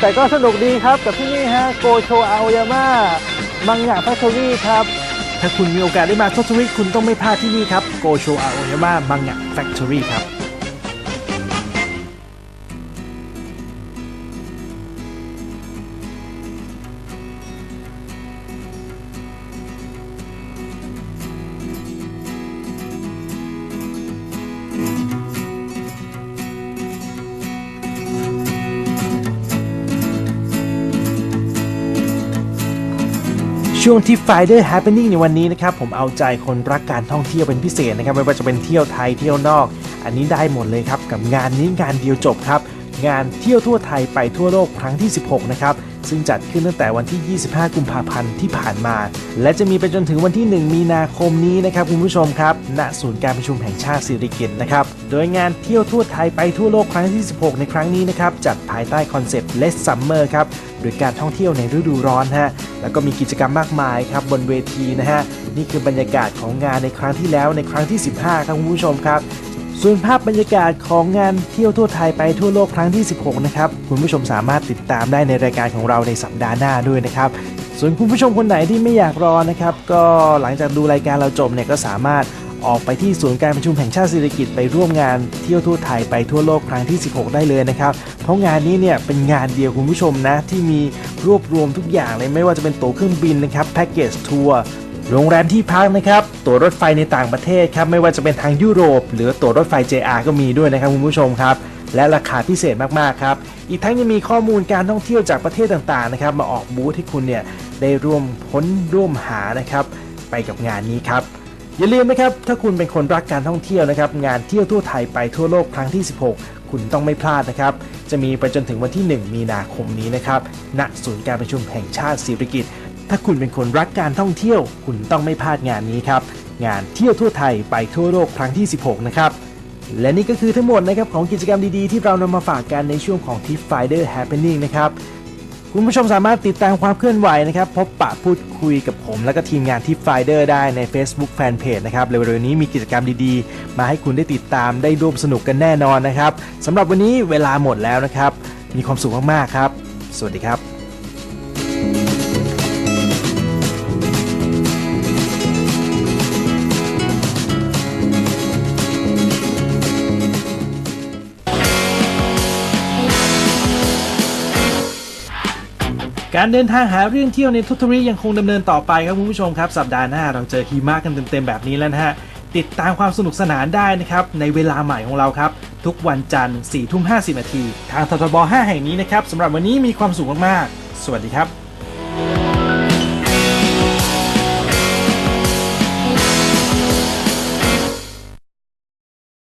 แต่ก็สนุกดีครับกับที่นี่ฮะโกโชอาโอยาม่ามังงะแฟคทอรี่ครับ ถ้าคุณมีโอกาสได้มาทศวิตคุณต้องไม่พลาดที่นี่ครับโกโชอาโอยาม่ามังงะแฟคทอรี่ครับ ช่วงที่ Friday Happening ในวันนี้นะครับ ผมเอาใจคนรักการท่องเที่ยวเป็นพิเศษนะครับ ไม่ว่าจะเป็นเที่ยวไทยเที่ยวนอก อันนี้ได้หมดเลยครับ กับงานนี้งานเดียวจบครับ งานเที่ยวทั่วไทยไปทั่วโลกครั้งที่ 16 นะครับ ซึ่งจัดขึ้นตั้งแต่วันที่ 25 กุมภาพันธ์ที่ผ่านมา และจะมีไปจนถึงวันที่ 1 มีนาคมนี้นะครับคุณผู้ชมครับ ณ ศูนย์การประชุมแห่งชาติสิริกิติ์นะครับ โดยงานเที่ยวทั่วไทยไปทั่วโลกครั้งที่ 16 ในครั้งนี้นะครับ จัดภายใต้คอนเซปต์ Less Summer ครับหรือการท่องเที่ยวในฤดูร้อนฮะ แล้วก็มีกิจกรรมมากมายครับบนเวทีนะฮะ นี่คือบรรยากาศของงานในครั้งที่แล้วในครั้งที่ 15 ครับคุณผู้ชมครับ ส่วนภาพบรรยากาศของงานเที่ยวทั่วไทยไปทั่วโลกครั้งที่ 16 นะครับ คุณผู้ชมสามารถติดตามได้ในรายการของเราในสัปดาห์หน้าด้วยนะครับ ส่วนคุณผู้ชมคนไหนที่ไม่อยากรอนะครับ ก็หลังจากดูรายการเราจบเนี่ยก็สามารถออกไปที่ศูนย์การประชุมแห่งชาติสิริกิตไปร่วมงานเที่ยวทั่วไทยไปทั่วโลกครั้งที่ 16 ได้เลยนะครับ เพราะงานนี้เนี่ยเป็นงานเดียวคุณผู้ชมนะที่มีรวบรวมทุกอย่างเลยไม่ว่าจะเป็นตั๋วเครื่องบินนะครับแพ็กเกจทัวร์ โรงแรมที่พักนะครับตั๋วรถไฟในต่างประเทศครับไม่ว่าจะเป็นทางยุโรป หรือตั๋วรถไฟ JR ก็มีด้วยนะครับคุณผู้ชมครับ และราคาพิเศษมากๆครับอีกทั้งยังมีข้อมูลการท่องเที่ยวจากประเทศต่างๆนะครับมาออกบูธให้คุณเนี่ยได้ร่วมพ้นร่วมหานะครับไปกับงานนี้ครับอย่าลืมนะครับถ้าคุณเป็นคนรักการท่องเที่ยวนะครับงานเที่ยวทั่วไทยไปทั่วโลกครั้งที่ 16 คุณต้องไม่พลาดนะครับจะมีไปจนถึงวันที่ 1 มีนาคมนี้นะครับณศูนย์การประชุมแห่งชาติสิริกิติ์ ถ้าคุณเป็นคนรักการท่องเที่ยว คุณต้องไม่พลาดงานนี้ครับ งานเที่ยวทั่วไทยไปทั่วโลกครั้งที่ 16 นะครับและนี่ก็คือทั้งหมดนะครับของกิจกรรมดีๆ ที่เรานำมาฝากกันในช่วงของ Tip Finder Happening นะครับคุณผู้ชมสามารถติดตามความเคลื่อนไหวนะครับ พบปะพูดคุยกับผมและก็ทีมงานที่ Finder ได้ใน Facebook Fanpage นะครับเร็วๆนี้มีกิจกรรมดีๆ มาให้คุณได้ติดตามได้ร่วมสนุกกันแน่นอนนะครับสำหรับวันนี้เวลาหมดแล้วนะครับ มีความสุขมากๆครับ สวัสดีครับ การเดินทางหาเรื่องเที่ยวในทุตรียังคงดำเนินต่อไปครับคุณผู้ชมครับ สัปดาห์หน้าเราเจอหิมะกันเต็มๆแบบนี้แล้วนะฮะติดตามความสนุกสนานได้นะครับ ในเวลาใหม่ของเราครับ ทุกวันจันทร์4ทุ่ม50นาทีทางททบ 5 แห่งนี้นะครับสำหรับวันนี้มีความสุขมากๆ สวัสดีครับ